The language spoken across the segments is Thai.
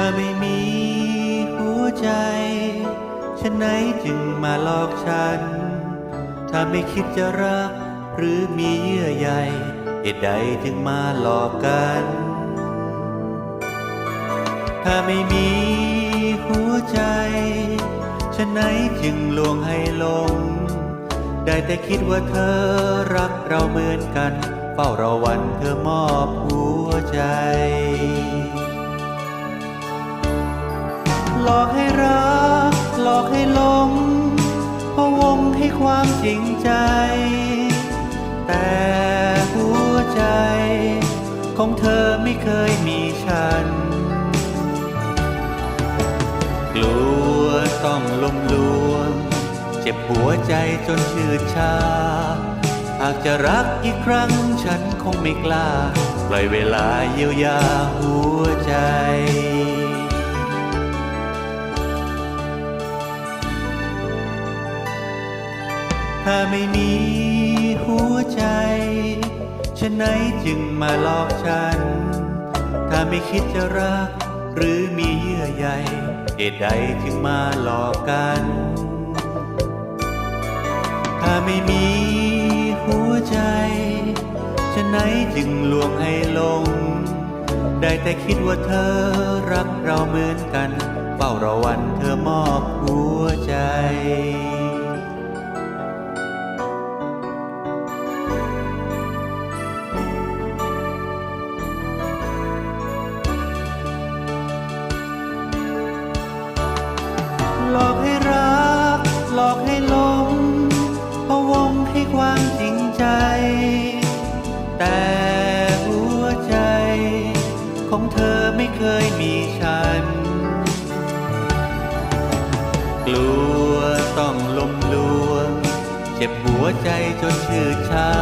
ถ้าไม่มีหัวใจ ฉันไหนจึงมาหลอกฉัน ถ้าไม่คิดจะรัก หรือมีเยื่อใยเหตุใดจึงมาหลอกกัน ถ้าไม่มีหัวใจ ฉันไหนจึงลวงให้หลง ได้แต่คิดว่าเธอรักเราเหมือนกัน เฝ้าราวันเธอมอบหัวใจ หลอกให้รัก หลอกให้หลงพะวงให้ความจริงใจ แต่หัวใจ ของเธอไม่เคยมีฉัน กลัวต้องลมลวง เจ็บหัวใจจนชืดชา หากจะรักอีกครั้งฉันคงไม่กล้า ปล่อยเวลาเยียวยาหัว ถ้าไม่มีหัวใจฉันไหนจึงมาหลอกฉัน ถ้าไม่คิดจะรัก หรือมีเยื่อใยเหตุใดจึงมาหลอกกัน ถ้าไม่มีหัวใจฉันไหนจึงลวงให้หลง ได้แต่คิดว่าเธอรักเราเหมือนกัน เฝ้าราวันเธอมอบหัวใจ ของเธอไม่เคยมีฉัน กลัวต้องลมลวง เจ็บหัวใจจนชืดชา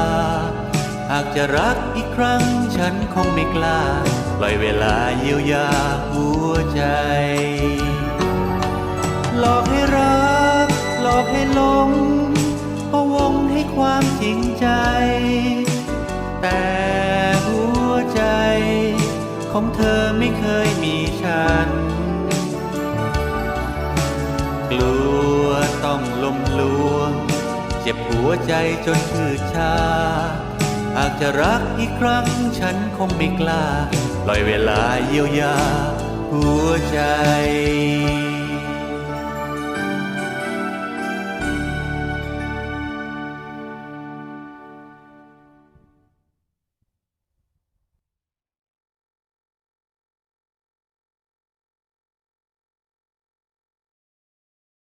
หากจะรักอีกครั้งฉันคงไม่กล้า ปล่อยเวลาเยียวยาหัวใจ หลอกให้รัก หลอกให้หลงพะวงให้ความจริงใจ ของเธอไม่เคยมีฉัน กลัวต้องลมลวง เจ็บหัวใจจนชืดชา หากจะรักอีกครั้งฉันคงไม่กล้า ปล่อยเวลาเยียวยาหัวใจ